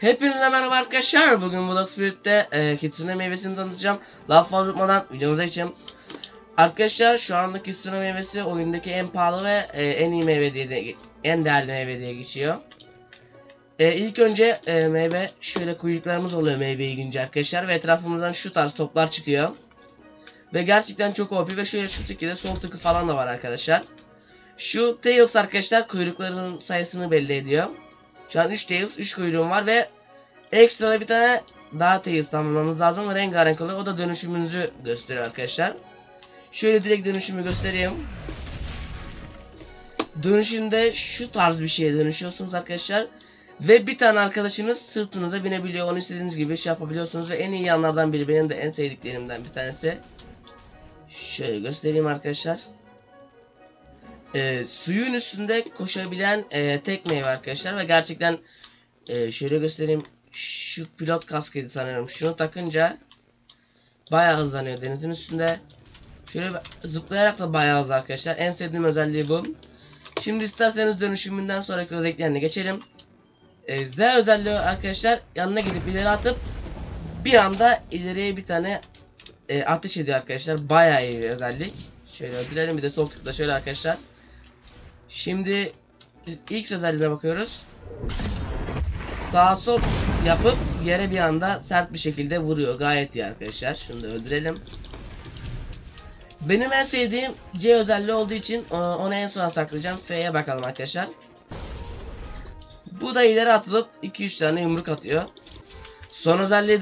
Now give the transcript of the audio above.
Hepinize merhaba arkadaşlar. Bugün Blox Spirit'te e, Kitsune meyvesini tanıtacağım. Laf fazla tutmadan videomuza geçelim. Arkadaşlar şu anda Kitsune meyvesi oyundaki en pahalı ve e, en iyi meyve diye de, en değerli meyve diye geçiyor. E, ilk önce e, meyve şöyle kuyruklarımız oluyor meyveyi yiyince arkadaşlar ve etrafımızdan şu tarz toplar çıkıyor. Ve gerçekten çok OP ve şöyle şu şekilde sol tıkı falan da var arkadaşlar. Şu Tails arkadaşlar kuyruklarının sayısını belli ediyor. Şu an 3 Tails, 3 kuyruğum var ve ekstra bir tane daha Tails tamamlamamız lazım. Rengarenk oluyor. O da dönüşümünüzü gösteriyor arkadaşlar. Şöyle direkt dönüşümü göstereyim. Dönüşümde şu tarz bir şeye dönüşüyorsunuz arkadaşlar. Ve bir tane arkadaşınız sırtınıza binebiliyor. Onu istediğiniz gibi şey yapabiliyorsunuz. Ve en iyi yanlardan biri benim de en sevdiklerimden bir tanesi. Şöyle göstereyim arkadaşlar. Ee, suyun üstünde koşabilen e, tek meyve arkadaşlar ve gerçekten e, şöyle göstereyim şu pilot kaskıydı sanırım. Şunu takınca bayağı hızlanıyor denizin üstünde. Şöyle zıplayarak da bayağı hızlı arkadaşlar. En sevdiğim özelliği bu. Şimdi isterseniz dönüşümünden sonraki özelliklerine geçelim. E, Z özelliği arkadaşlar yanına gidip ileri atıp bir anda ileriye bir tane e, ateş ediyor arkadaşlar. Bayağı iyi bir özellik. Şöyle öldürelim bir de sol tıkla şöyle arkadaşlar Şimdi ilk özelliğine bakıyoruz. Sağ sol yapıp yere bir anda sert bir şekilde vuruyor. Gayet iyi arkadaşlar. Şunu da öldürelim. Benim en sevdiğim C özelliği olduğu için o- onu en sona saklayacağım. F'ye bakalım arkadaşlar. Bu da ileri atılıp 2-3 tane yumruk atıyor. Son özelliği